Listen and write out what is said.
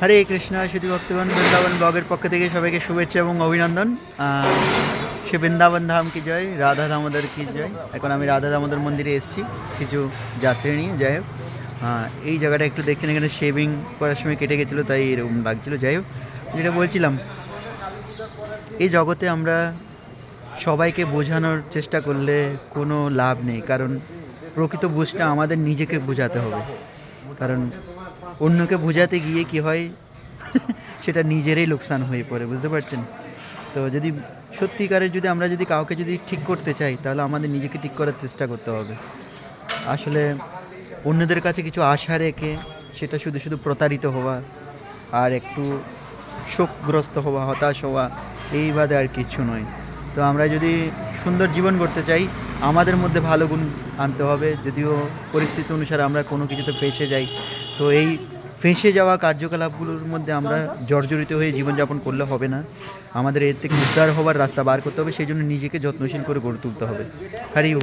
হরে কৃষ্ণ শুধু ভক্তগণ বৃন্দাবন ব্লগের পক্ষ থেকে সবাইকে শুভেচ্ছা এবং অভিনন্দন। সে বৃন্দাবন ধাম কি জয়, রাধা দামোদর কি জয়? এখন আমি রাধা দামোদর মন্দিরে এসেছি, কিছু যাত্রী নিয়ে, যাই হোক। এই জায়গাটা একটু দেখছেন এখানে শেভিং করার সময় কেটে গেছিল, তাই এরকম লাগছিল। যাই হোক, যেটা বলছিলাম, এই জগতে আমরা সবাইকে বোঝানোর চেষ্টা করলে কোনো লাভ নেই, কারণ প্রকৃত বুঝটা আমাদের নিজেকে বোঝাতে হবে। কারণ অন্যকে বোঝাতে গিয়ে কি হয়, সেটা নিজেরই লোকসান হয়ে পড়ে, বুঝতে পারছেন? তো যদি সত্যিকারের যদি আমরা যদি কাউকে যদি ঠিক করতে চাই, তাহলে আমাদের নিজেকে ঠিক করার চেষ্টা করতে হবে। আসলে অন্যদের কাছে কিছু আশা রেখে সেটা শুধু শুধু প্রতারিত হওয়া আর একটু শোকগ্রস্ত হওয়া, হতাশ হওয়া, এই বাদে আর কিছু নয়। তো আমরা যদি সুন্দর জীবন করতে চাই আমাদের মধ্যে ভালো গুণ আনতে হবে। যদিও পরিস্থিতি অনুসারে আমরা কোনো কিছুতে ফেঁসে যাই। তো এই ফেঁসে যাওয়া কার্যকলাপগুলোর মধ্যে আমরা জর্জরিত হয়ে জীবনযাপন করলে হবে না। আমাদের এর থেকে উদ্ধার হওয়ার রাস্তা বার করতে হবে। সেই জন্য নিজেকে যত্নশীল করে গড়ে তুলতে হবে। হরি